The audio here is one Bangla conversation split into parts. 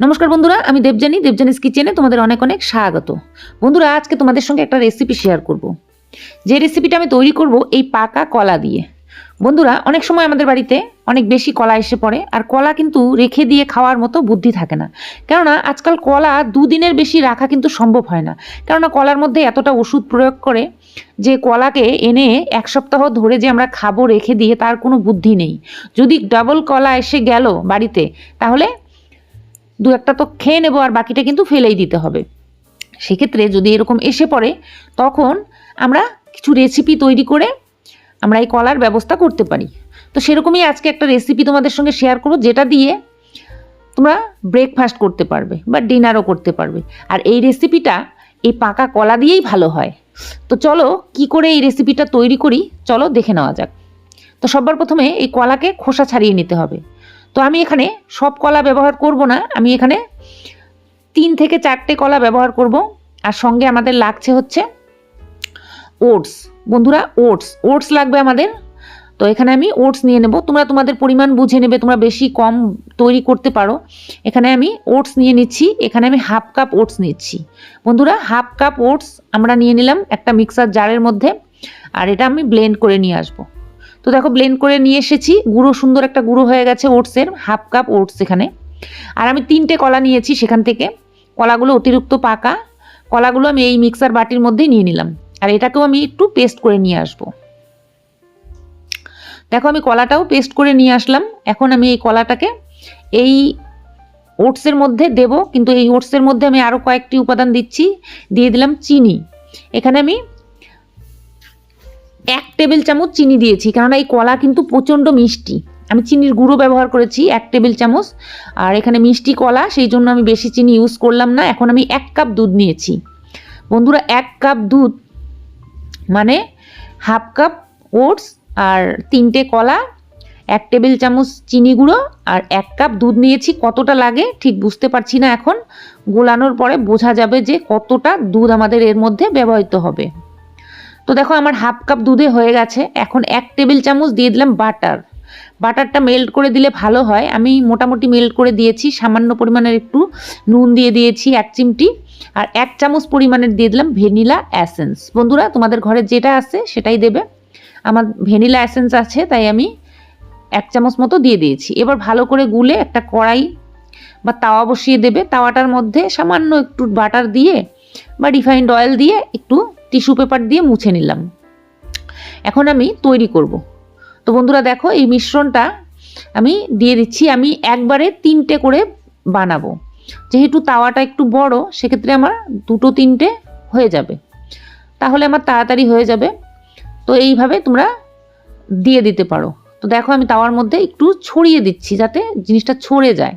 নমস্কার বন্ধুরা, আমি দেবজানি দেবজানিস কিচেনে তোমাদের অনেক অনেক স্বাগত। বন্ধুরা, আজকে তোমাদের সঙ্গে একটা রেসিপি শেয়ার করব। যে রেসিপিটা আমি তৈরি করব এই পাকা কলা দিয়ে। বন্ধুরা, অনেক সময় আমাদের বাড়িতে অনেক বেশি কলা এসে পড়ে, আর কলা কিন্তু রেখে দিয়ে খাওয়ার মতো বুদ্ধি থাকে না। কেননা, আজকাল কলা দুদিনের বেশি রাখা কিন্তু সম্ভব হয় না। কেননা, কলার মধ্যে এতটা ওষুধ প্রয়োগ করে যে কলাকে এনে এক সপ্তাহ ধরে যে আমরা খাব, রেখে দিয়ে, তার কোনো বুদ্ধি নেই। যদি ডাবল কলা এসে গেল বাড়িতে, তাহলে দু একটা তো খেয়ে নেব আর বাকিটা কিন্তু ফেলেই দিতে হবে। সেক্ষেত্রে যদি এরকম এসে পড়ে, তখন আমরা কিছু রেসিপি তৈরি করে আমরা এই কলার ব্যবস্থা করতে পারি। তো সেরকমই আজকে একটা রেসিপি তোমাদের সঙ্গে শেয়ার করব, যেটা দিয়ে তোমরা ব্রেকফাস্ট করতে পারবে বা ডিনারও করতে পারবে। আর এই রেসিপিটা এই পাকা কলা দিয়েই ভালো হয়। তো চলো, কি করে এই রেসিপিটা তৈরি করি? চলো দেখে নেওয়া যাক। তো সবার প্রথমে এই কলাকে খোসা ছাড়িয়ে নিতে হবে। তো আমি এখানে সব কলা ব্যবহার করব না, আমি এখানে তিন থেকে চারটে কলা ব্যবহার করব। আর সঙ্গে আমাদের লাগছে হচ্ছে ওটস। বন্ধুরা, ওটস ওটস লাগবে আমাদের। তো এখানে আমি ওটস নিয়ে নেব। তোমরা তোমাদের পরিমাণ বুঝে নেবে, তোমরা বেশি কম তৈরি করতে পারো। এখানে আমি ওটস নিয়ে নিচ্ছি, এখানে আমি হাফ কাপ ওটস নিচ্ছি। বন্ধুরা, হাফ কাপ ওটস আমরা নিয়ে নিলাম একটা মিক্সার জারের মধ্যে, আর এটা আমি ব্লেন্ড করে নিয়ে আসব। তো দেখো ব্লেন্ড করে নিয়ে এসেছি। গুঁড়ো সুন্দর একটা গুঁড়ো হয়ে গেছে ওটসের হাফ কাপ ওটস এখানে। আর আমি তিনটে কলা নিয়েছি সেখান থেকে। কলাগুলো অতিরিক্ত পাকা। কলাগুলো আমি এই মিক্সার বাটির মধ্যেই নিয়ে নিলাম। আর এটাকেও আমি একটু পেস্ট করে নিয়ে আসব। দেখো আমি কলাটাও পেস্ট করে নিয়ে আসলাম। এখন আমি এই কলাটাকে এই ওটসের মধ্যে দেব। কিন্তু এই ওটসের মধ্যে আমি আরও কয়েকটি উপাদান দিচ্ছি। দিয়ে দিলাম চিনি। এখানে আমি এক টেবিল চামচ চিনি দিয়েছি, কেননা এই কলা কিন্তু প্রচণ্ড মিষ্টি। আমি চিনির গুঁড়ো ব্যবহার করেছি এক টেবিল চামচ, আর এখানে মিষ্টি কলা, সেই জন্য আমি বেশি চিনি ইউজ করলাম না, এখন আমি এক কাপ দুধ নিয়েছি। বন্ধুরা, এক কাপ দুধ মানে হাফ কাপ ওটস আর তিনটে কলা, এক টেবিল চামচ চিনি গুঁড়ো, আর এক কাপ দুধ নিয়েছি। কতটা লাগে ঠিক বুঝতে পারছি না এখন। গোলানোর পরে বোঝা যাবে যে কতটা দুধ আমাদের এর মধ্যে ব্যবহৃত হবে। তো দেখো আমার হাফ কাপ দুধে হয়ে গেছে। এখন এক টেবিল চামচ দিয়ে দিলাম বাটার। বাটারটা মেল্ট করে দিলে ভালো হয়। আমি মোটামুটি মেল্ট করে দিয়েছি। সামান্য পরিমাণের একটু নুন দিয়ে দিয়েছি, এক চিমটি। আর এক চামচ পরিমাণের দিয়ে দিলাম ভ্যানিলা অ্যাসেন্স বন্ধুরা, তোমাদের ঘরে যেটা আছে সেটাই দেবে। আমার ভ্যানিলা অ্যাসেন্স আছে, তাই আমি এক চামচ মতো দিয়ে দিয়েছি। এবার ভালো করে গুলে একটা কড়াই বা তাওয়া বসিয়ে দেবে। তাওয়াটার মধ্যে সামান্য একটু বাটার দিয়ে বা রিফাইন্ড অয়েল দিয়ে একটু টিস্যু পেপার দিয়ে মুছে নিলাম। এখন আমি তৈরি করব। তো বন্ধুরা দেখো, এই মিশ্রণটা আমি দিয়ে দিচ্ছি, আমি একবারে তিনটে করে বানাবো। যেহেতু তাওয়াটা একটু বড়, সেক্ষেত্রে আমার দুটো তিনটে হয়ে যাবে। তাহলে আমার তাড়াতাড়ি হয়ে যাবে। তো এইভাবে তোমরা দিয়ে দিতে পারো। তো দেখো, আমি তাওয়ার মধ্যে একটু ছড়িয়ে দিচ্ছি যাতে জিনিসটা ছড়ে যায়।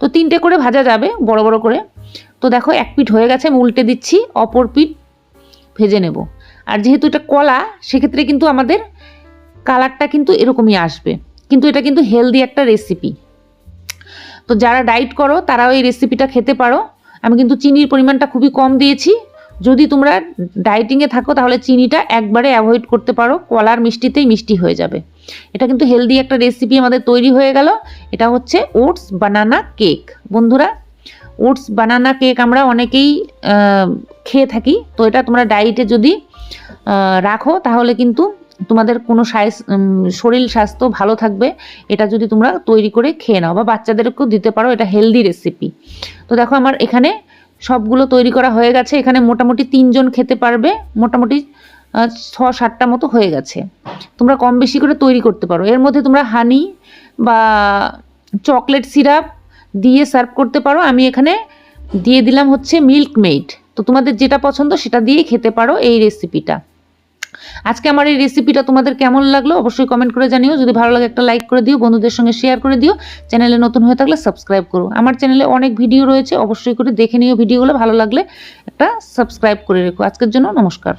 তো তিনটে করে ভাজা যাবে, বড় বড় করে। তো দেখো, এক পিঠ হয়ে গেছে, আমি উল্টে দিচ্ছি, অপর পিঠ ভেজে নেব। আর যেহেতু এটা কলা, সেক্ষেত্রে কিন্তু আমাদের কালারটা কিন্তু এরকমই আসবে। কিন্তু এটা কিন্তু হেলদি একটা রেসিপি তো যারা ডায়েট করো, তারাও এই রেসিপিটা খেতে পারো। আমি কিন্তু চিনির পরিমাণটা খুবই কম দিয়েছি। যদি তোমরা ডায়েটিংয়ে থাকো, তাহলে চিনিটা একবারে অ্যাভয়েড করতে পারো। কলার মিষ্টিতেই মিষ্টি হয়ে যাবে। এটা কিন্তু হেলদি একটা রেসিপি আমাদের তৈরি হয়ে গেল। এটা হচ্ছে ওটস বানানা কেক বন্ধুরা ওটস, বানানা, কেক আমরা অনেকেই খেয়ে থাকি। তো এটা তোমরা ডায়েটে যদি রাখো, তাহলে কিন্তু তোমাদের কোনো শরীর স্বাস্থ্য ভালো থাকবে। এটা যদি তোমরা তৈরি করে খেয়ে নাও বা বাচ্চাদেরকেও দিতে পারো, এটা হেলদি রেসিপি। তো দেখো আমার এখানে সবগুলো তৈরি করা হয়ে গেছে। এখানে মোটামুটি তিনজন খেতে পারবে, মোটামুটি ছ সাতটা মতো হয়ে গেছে। তোমরা কম বেশি করে তৈরি করতে পারো। এর মধ্যে তোমরা হানি বা চকলেট সিরাপ দিয়ে সার্ভ করতে পারো। আমি এখানে দিয়ে দিলাম হচ্ছে মিল্ক মেড তো তোমাদের যেটা পছন্দ সেটা দিয়েই খেতে পারো এই রেসিপিটা আজকে আমার এই রেসিপিটা তোমাদের কেমন লাগল অবশ্যই কমেন্ট করে জানিও। যদি ভালো লাগে একটা লাইক করে দিও, বন্ধুদের সঙ্গে শেয়ার করে দিও। চ্যানেলে নতুন হয়ে থাকলে সাবস্ক্রাইব করো। আমার চ্যানেলে অনেক ভিডিও রয়েছে, অবশ্যই করে দেখে নিও ভিডিওগুলো ভালো লাগলে একটা সাবস্ক্রাইব করে রেখো। আজকের জন্য নমস্কার।